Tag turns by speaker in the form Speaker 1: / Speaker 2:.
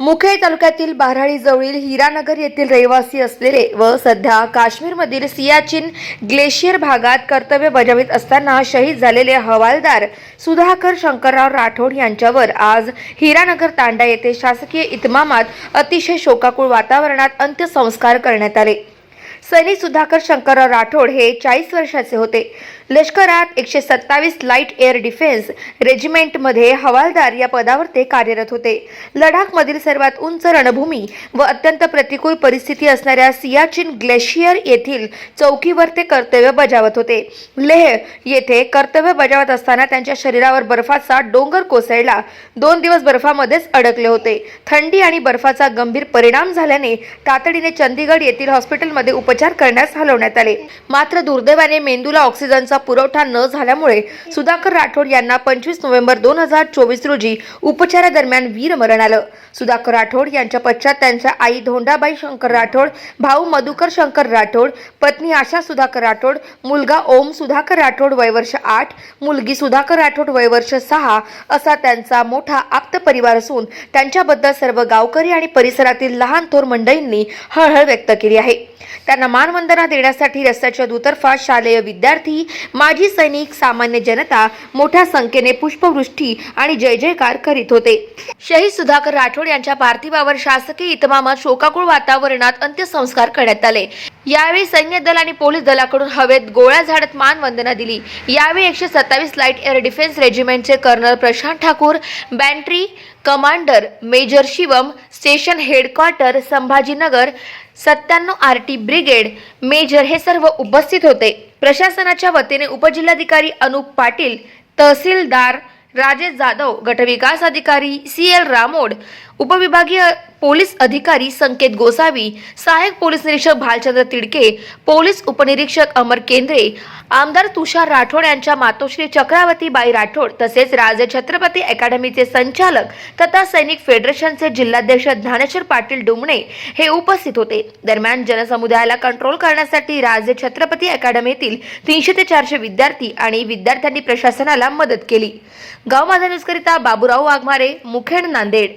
Speaker 1: मुखेड तालुक्यातील बाराळी जवळील हिरानगर येथील रहिवासी असलेले व सध्या काश्मीरमधील सियाचिन ग्लेशियर भागात कर्तव्य बजावित असताना शहीद झालेले हवालदार सुधाकर शंकरराव राठोड यांच्यावर आज हिरानगर तांडा येथे शासकीय इतमामात अतिशय शोकाकुळ वातावरणात अंत्यसंस्कार करण्यात आले. सैनिक सुधाकर शंकरराव राठोड हे चाळीस वर्षाचे होते. लष्करात एकशे सत्तावीस लाइट एअर डिफेन्स रेजिमेंटमध्ये हवालदार या पदावर ते कार्यरत होते. लडाखमधील सर्वात उंच रणभूमी व अत्यंत प्रतिकूल परिस्थिती असणाऱ्या सियाचिन ग्लेशियर येथील चौकीवर ते कर्तव्य बजावत होते. लेह येथे कर्तव्य बजावत असताना त्यांच्या शरीरावर बर्फाचा डोंगर कोसळला. दोन दिवस बर्फामध्येच अडकले होते. थंडी आणि बर्फाचा गंभीर परिणाम झाल्याने तातडीने चंदीगड येथील हॉस्पिटलमध्ये उपचार करण्यास हलवण्यात आले. मात्र दुर्दैवाने मेंदूला ऑक्सिजनचा पुरवठा न झाल्यामुळे सुधाकर राठोड यांना पंचवीस नोव्हेंबर दोन हजार चोवीस रोजी उपचारादरम्यान वीरमरण आलं. सुधाकर राठोड यांच्या पश्चात त्यांच्या आई धोंडाबाई शंकर राठोड भाऊ मधुकर शंकर राठोड पत्नी आशा सुधाकर राठोड मुलगा ओम सुधाकर राठोड वयवर्ष आठ मुलगी सुधाकर राठोड वयवर्ष सहा असा त्यांचा मोठा आप्त परिवार असून त्यांच्याबद्दल सर्व गावकरी आणि परिसरातील लहान थोर मंडळींनी हळहळ व्यक्त केली आहे. त्यांना मानवंदना देण्यासाठी रस्त्याच्या दुतर्फा शालेय विद्यार्थी माजी सैनिक सामान्य जनता मोठ्या संख्येने पुष्पवृष्टी आणि जय जयकार करीत होते. शहीद सुधाकर राठोड यांच्या पार्थिवावर शासकीय इतमामात शोकाकुळ वातावरणात अंत्यसंस्कार करण्यात आले. यावेळी सैन्य दल आणि पोलीस दलाकडून हवेत गोळ्या झाडत मानवंदना दिली. यावेळी एकशे सत्तावीस light air defence रेजिमेंटचे colonel Prashant Thakur battery commander major Shivam station headquarter Sambhajinagar सत्त्याण्णव आर टी ब्रिगेड मेजर हे सर्व उपस्थित होते. प्रशासनाच्या वतीने उपजिल्हाधिकारी अनुप पाटील तहसीलदार राजेश जाधव गटविकास अधिकारी सी एल रामोड उपविभागीय पोलीस अधिकारी संकेत गोसावी सहाय्यक पोलीस निरीक्षक भालचंद्र तिडके पोलीस उपनिरीक्षक अमर केंद्रे आमदार तुषार राठोड यांच्या मातोश्री चक्रावती बाई राठोड तसेच राजे छत्रपती अकॅडमीचे संचालक तथा सैनिक फेडरेशनचे जिल्हाध्यक्ष ज्ञानेश्वर पाटील डुमणे हे उपस्थित होते. दरम्यान जनसमुदायाला कंट्रोल करण्यासाठी राजे छत्रपती अकॅडमीतील तीनशे ते चारशे विद्यार्थी आणि विद्यार्थ्यांनी प्रशासनाला मदत केली. गाव माझा न्यूजकरिता बाबूराव वाघमारे मुखेड नांदेड.